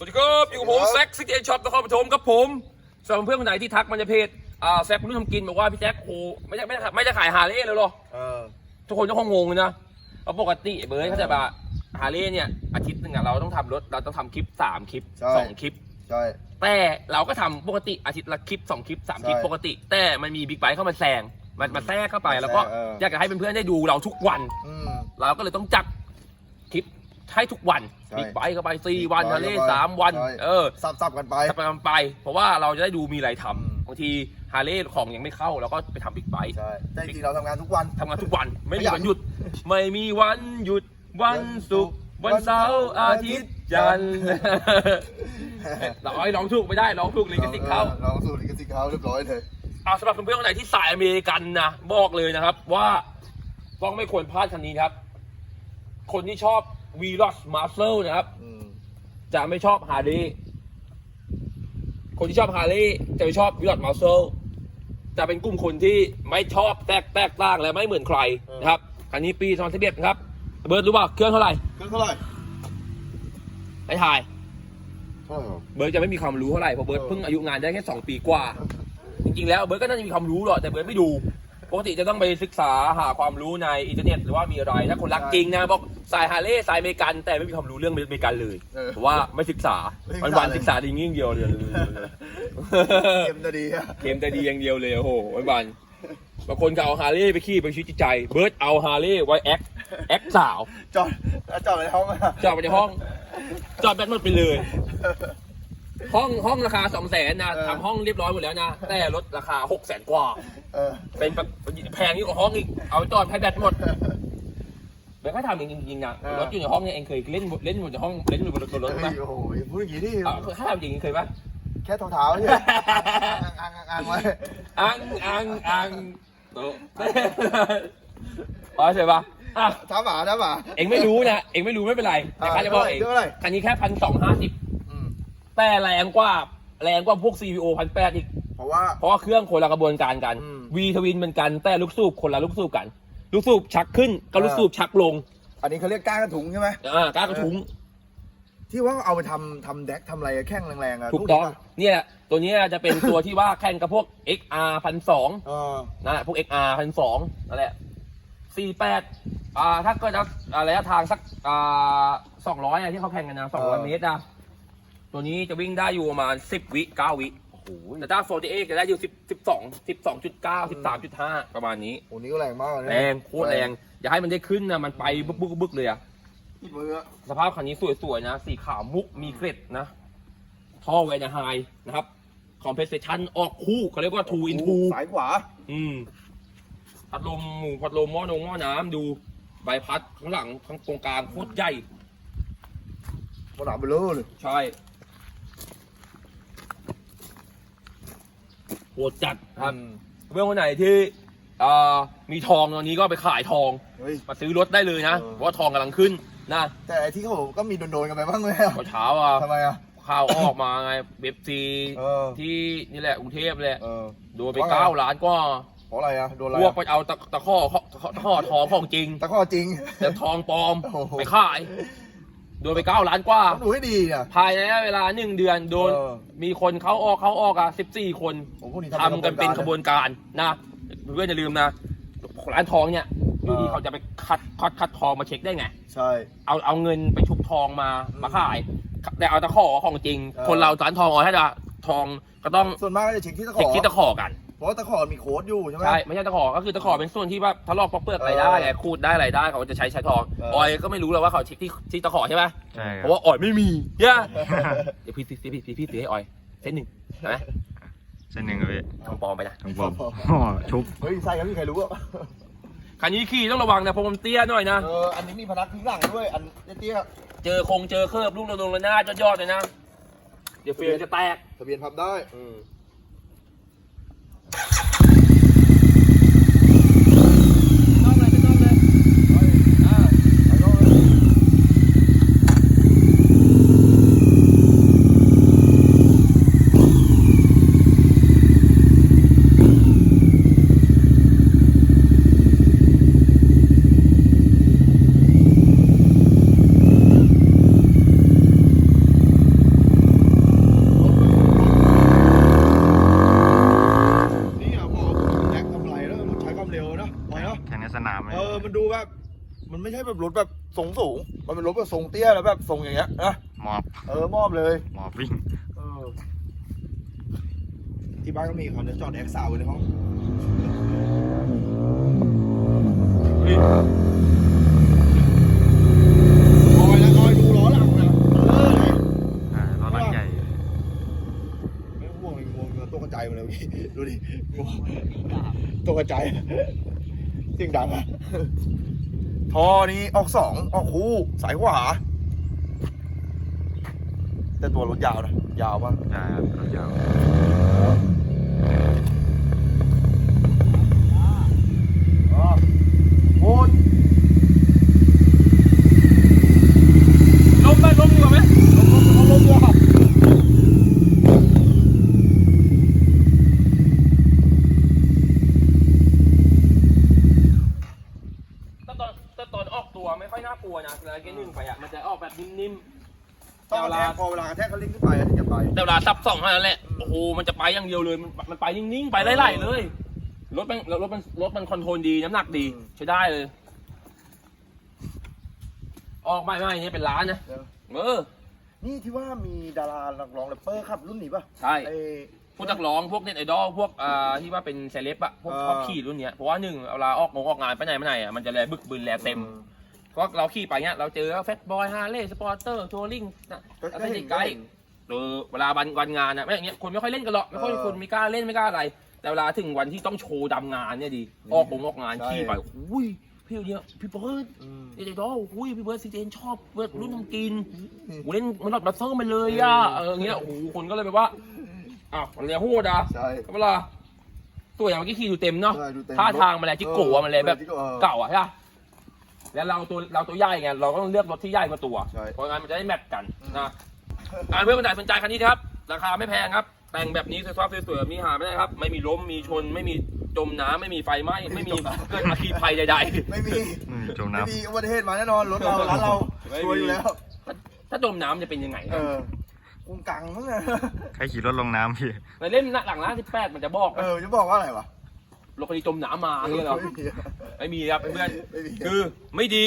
สวัสดีครับ อยู่กับผมครับแซคซิกเอช็อปนครปฐมครับผมสำหรับเพื่อนคนไหนที่ทักมันจะเพจอ่าแซคคุณทำกินบอกว่าพี่แจ็คโหไม่ใช่ไม่ได้ไม่ได้ขายฮาร์เลย์เลยเหรอเออทุกคนก็คงงงเลยนะเพราะปกติเบิร์ดเขาใจะแบบฮาร์เลย์เนี่ยอาทิตย์หนึ่งอะเราต้องทำรถเราต้องทำคลิปสามคลิปใช่ สองคลิป ใช่ แต่เราก็ทำปกติอาทิตย์ละคลิปสองคลิปสามคลิปใช่ปกติ แต่มันมีบิ๊กไบค์เข้ามาแซงมันมาแทรกเข้าไปแล้วก็แทรกเออ อยากจะให้เพื่อนๆได้ดูเราทุกวัน อืม เราก็เลยต้องจัดคลิปให้ทุกวัน ใช่บิ๊กไบค์เข้าไปสี่วัน Big Bike ฮาร์เลย์เข้าไปสามวัน ใช่ เออสับสับกันไป จะไปทำไป เพราะว่าเราจะได้ดูมีอะไรทอืมำบางทีฮาร์เลย์ของยังไม่เข้าเราก็ไปทำบิ๊กไบค์ใช่แต่จริงๆเราทำงานทุกวัน ทำงานทุกวันไม่มีขยัน วันหยุด ไม่มีวันหยุด วันศุกร์วันเสาร์อาทิตย์จันทร์เราไอ้ร้องถูกไม่ได้ร้องถูกลิขสิทธิ์เข้า เราสู่ลิขสิทธิ์เขาเรียบร้อยเลยเอาสำหรับเพื่อนๆคนไหนที่สายอเมริกันนะบอกเลยนะครับ ว่าต้องไม่ควรพลาดคันนี้ครับ คนที่ชอบ v ี o s m a r s e l นะครับ อืมจะไม่ชอบฮาร์ดีคนที่ชอบฮาร์ e ีจะไม่ชอบวิล o ตมา r เซลจะเป็นกลุ่มคนที่ไม่ชอบแตกแตกต่างและไม่เหมือนใครนะครับคันนี้ปี2011นะครับ เบิร์ดรู้ป่ะเครื่องเท่าไหร่เครื่องเท่าไหร่ไม่ถ่ายใช่เหรอเบิร์ดจะไม่มีความรู้เท่าไหร่เพราะเบิร์ดเออ เพิ่งอายุงานได้แค่2ปีกว่า จริงๆแล้วเบิร์ดก็น่าจะมีความรู้หรอกแต่เบิร์ดไม่ดู ปกติจะต้องไปศึกษาหาความรู้ในอินเทอร์เน็ตหรือว่ามีอะไร ถ้าคนรักจริงนะบอก สายฮาร์เลย์สายอเมริกัน แต่ไม่มีความรู้เรื่องอเมริกันเลยเออเพราะว่าไม่ศึกษาไม่ศึวันกษาวันๆศึกษาดีงี้อย่างเดียวเลยเกมจะดีอะเกมแต่ดีอย่างเดียวเลยโอ้โหวันวันๆบางคนก็เอาฮาร์เลย์ไปขี่ไปชีวิตจิตใจ เบิร์ดเอาฮาร์เลย์ไว้แอคแอคสาว จอดแล้วจอดในห้องอะจอดไปในห้อง จอดแบตหมดไปเลย ห้องห้องราคาสองแสนนะทำห้องเรียบร้อยหมดแล้วนะแต่รถราคาหกแสนกว่า เออเป็นแบบแพงยิ่งกว่าห้องอีก เอาไปจอดให้แบตหมด เดี๋ยวก็ทำจริงๆนะเออ รถอยู่ในห้องเนี่ยเองเคยเล่นเล่นอยู่ในห้องเล่นอยู่บนรถรถเฮ้ปะยโอ้โหอย่าพูดอย่างนี้ดิเอาถ้าทำจริงๆเคยปะ แค่เท้าๆเนี่ยอ่างอ่างอ่างไว้ อังอังอังโตะอ๋อใช่ปะอะท้าหมาท้าหมา เองไม่รู้นะ เองไม่รู้ไม่เป็นไรแต่ข้าจะบอกเองเท่าไหร่ คันนี้แค่พันสองห้าสิบอืมแต่แรงกว่า แรงกว่าพวก CVO พันแปดอีก เพราะว่า เพราะว่าเครื่องคนละกระบวนการกัน อืม V ทวินเหมือนกันแต่ลูกสูบคนละลูกสูบกัน ลูกสูบชักขึ้นกับลูกสูบชักลงอันนี้เขาเรียกก้านกระถุงใช่ไหมอ่าก้านกระทุ้งที่ว่าเอาไปทำทำแดกทำอะไรอะแข้งแรงๆอะถูกต้องปะเนี่ยแหละตัวเนี้ยจะเป็นตัวที่ว่าแข่งกับพวก XR พันสองเออนั่นแหละพวก XR พันสองนั่นแหละสี่แปดอ่าถ้าเกิดอ่าระยะทางสักอ่าสองร้อยที่เขาแข่งกันนะสองร้อยเมตรนะตัวนี้จะวิ่งได้อยู่ประมาณสิบวิเก้าวิ โอ้โหแต่ถ้าโฟร์เอจะได้อยู่สิบสิบสองสิบสองจุดเก้าสิบสามจุดห้าประมาณนี้ โอ้นี่ก็แรงมากเลยนะแรงโคตรแรง อย่าให้มันได้ขึ้นนะมันไปบึกบึกบึกเลยอะที่มืออะสภาพคันนี้สวยๆนะ สีขาวมุกมีเกร็ดนะ ท่อเวนาไฮนะครับคอมเพรสชันออกคู่เขาเรียกว่า two in two สายขวา อืมพัดลมหมู่พัดลมหม้อนงหม้อน้ำดูใบพัดข้างหลังข้างตรงกลางโคตรใหญ่บนหลังเบลอเลย ใช่ หดจัดครับอืมเรื่องคนไหนที่อ่ามีทองตอนนี้ก็ไปขายทองเฮ้ย มาซื้อรถได้เลยนะเออ เพราะว่าทองกำลังขึ้นนะแต่ไอ้ที่เขาบอกก็มีโดนๆกันไปบ้างไหมอะเช้าๆอะทำไมอะข่าวออกมาไงเบบซีเออ ที่นี่แหละกรุงเทพแหละเออ โดนไปว่าไง เก้าล้านก็เพราะอะไรอะโดนอะไรพวกอะไปเอาตะตะข้อตะข้อทองของจริงตะข้อจริง แต่ทองปลอมโอ้โห ไปขาย โดนไปเก้าล้านกว่า ต้องดูให้ดีนะ ภายในระยะเวลาหนึ่งเดือนโดน เออ มีคนเขาออกเขาออกอะสิบสี่คนโอ้พวกนี้ทำกันเป็นขบวนการนะเพื่อนอย่าลืมนะร้านทองเนี่ยอยู่ดีเออเขาจะไปคัดคัดคัดทองมาเช็คได้ไง ใช่ เอาเอาเงินไปชุบทองมาอืมมาขาย แต่เอาตะขอของจริง เออ คนเราร้านทองเอาถ้าจะทองก็ต้องส่วนมากก็จะเช็คที่ตะขเช็คอที่ตะขอกัน เพราะว่าตะขอมีโค้ดอยู่ใช่ไหม ใช่ไม่ใช่ตะขอ ก็คือตะขอเป็นส่วนที่ว่าทะลอกปอกเปลือกอะไรเออได้ไงขูดได้อะไรได้เขาจะใช้ใช้ทองเออ ออยก็ไม่รู้แล้วว่าเขาเช็คที่ที่ตะขอใช่ไหมใช่คเพรับราะว่าออยไม่มีเนี่ยเดี๋ยวพี่พี่พี่พี่พี่ซื้อให้ออยเส้นหนึ่งใช่ไหมเส้นหนึ่งครับพี่ทองปลอมไปนะของผมอ๋อชุบ เฮ้ยใช่ครับพี่ใครรู้อะคันนี้ขี่ต้องระวังนะเพราะมันเตี้ยหน่อยนะ เอออันนี้มีพนักพิงหลังด้วย อันเตี้ยเจอคงเจอเครือบลูกระดงระนาดยอดๆเลยนะ เดี๋ยวเฟรมจะแตกๆทะเบียนพับได้ อืมต้องเลยไม่ต้องเลยอ่า ไปโน่นเลย เมันไม่ใช่แบบรถแบบทรงสูง มันเป็นรถแบบทรงเตี้ยแล้วแบบทรงอย่างเงี้ยนะหมอบเออมอบเลยหมอบวิ่งเออที่บ้านก็มีเขาเนี่ยจอดแอคซาวไว้ในห้องเฮ้ยคอยนะคอยดูล้อหลังนะเออเลยอ่าล้อหลังใหญ่ไม่ห่วงไม่ห่วงตัวกระจายมาเลยพี่ดูดิตัวกระจายเสียงดังอะ ท่อนี้ออกสองออกคู่สายขวาแต่ตัวรถยาวนะ ยาวป่ะยาวยาว อ๋อโอ้ย ล้มไหมล้มดีกว่าไหม ลงลงลงลง ถ้าตอนถ้าตอนออกตัวไม่ค่อยน่ากลัวนะเวลาเกนหนึ่งไปอะมันจะออกแบบนิ่มๆ ต้ องกระแทกพอเวลากระแทกคันเร่งขึ้นไปอะถึงจะไปแต่เวลาซับสองเท่านั้นแหละโอ้โหมันจะไปอย่างเดียวเลยมันมันไปนิ่งๆไปไล่ๆเลยรถมันรถมันรถมันคอนโทรลดีน้ำหนักดีอืมใช้ได้เลย ออกไม่ไม่เนี่ยเป็นล้านนะเดี๋ยวเออนี่ที่ว่ามีดารานักร้องแรปเปอร์ขับรุ่นนี้ป่ะใช่ไอ้พวกนักร้องพวกเน็ตไอดอลพวกอ่าที่ว่าเป็นเซเลบอะพวกเออชอบขี่รุ่นเนี้ยเพราะว่าหนึ่งเวลาออกงงออกงานไปไหนมาไหนอะมันจะแลบึกบึนแลเต็มเพ ราะเราขี่ไปเนี้ยเราเจอแฟตบอยฮาร์เลย์สปอร์เตอร์ทัวริงนะก็แล้วก็ก็เห็ตินดไกด์เออเวลาวันวันงานอะไม่อย่างเงี้ยคนไม่ค่อยเล่นกันหรอกไม่ค่อยเออคนไม่กล้าเล่นไม่กล้าอะไร แต่เวลาถึงวันที่ต้องโชว์ดำงานเนี่ยดีออกงงออกงานใช่ขี่ไปอุ้ยพี่เนี้ยพี่เบิร์ดอืมเด็กๆดออุ้ยพี่เบิร์ดซีเจนชอบเบิร์ดรุ่นน้ำกินกูเล่นมันหลอดบัสเซอร์ไปเลยอะเอออย่างเงี้ยโอ้โหคนก็เลยแบบว่าอ้าวมันเลยโหดอะใช่เวลาตัวอย่างเมื่อกี้ขี่ดูเต็มเนาะใช่ดูเต็มท่าทางมันแหละจิโกะมันเลยแบบจิโกะเออเก่าอะใช่ปะ แล้วเราตัวเราตัวใหญ่ไงเราก็ต้องเลือกรถที่ใหญ่กว่าตัว ใช่ เพราะงั้นมันจะได้แมทกันนะอ่าเพื่อนคนไหนสนใจคันนี้ครับ ราคาไม่แพงครับ แต่งแบบนี้สวยๆสวยๆแบบนี้หาไม่ได้ครับ ไม่มีล้มมีชนไม่มีจมน้ำไม่มีไฟไหม้ไม่มีเกิดอัคคีภัยใดไม่มีอืมจมไม่น้ำ มีอุบัติเหตุมาแน่นอนรถเราร้านเราไม่มีชัวร์อยู่แล้ว ๆ ถ้าจมน้ำจะเป็นยังไงเออกุ้งกังมั้งอะใครขี่รถลงน้ำพี่ ในเล่มหน้าหลังหน้าที่แปดมันจะบอก เออจะบอกว่าอะไรวะ รถคันนี้จมน้ำมาอย่างเงี้ยเหรอไม่มีไม่มีครับเพื่อนไม่มีๆคือไม่ดี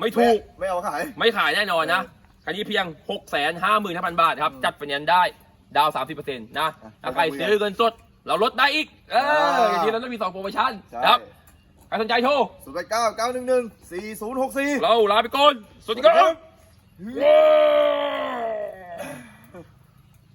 ไม่ถูก ไม่เอาขาย ไม่ขายแน่นอนนะคันนี้เพียง 6 5 5 0 0 0 บาทครับอืมจัดไฟแนนซ์ได้ดาวน์30%นะอะถ้าใครซื้อเงินสด เราลดได้อีก เอออ่าอย่างนี้เราต้องมี 2 โปรโมชั่นใช่นะครับ ใครสนใจโทร ศูนย์แปดเก้าเก้าหนึ่งหนึ่งสี่ศูนย์หกสี่ เราลาไปก่อน สวัสดีครับว้าว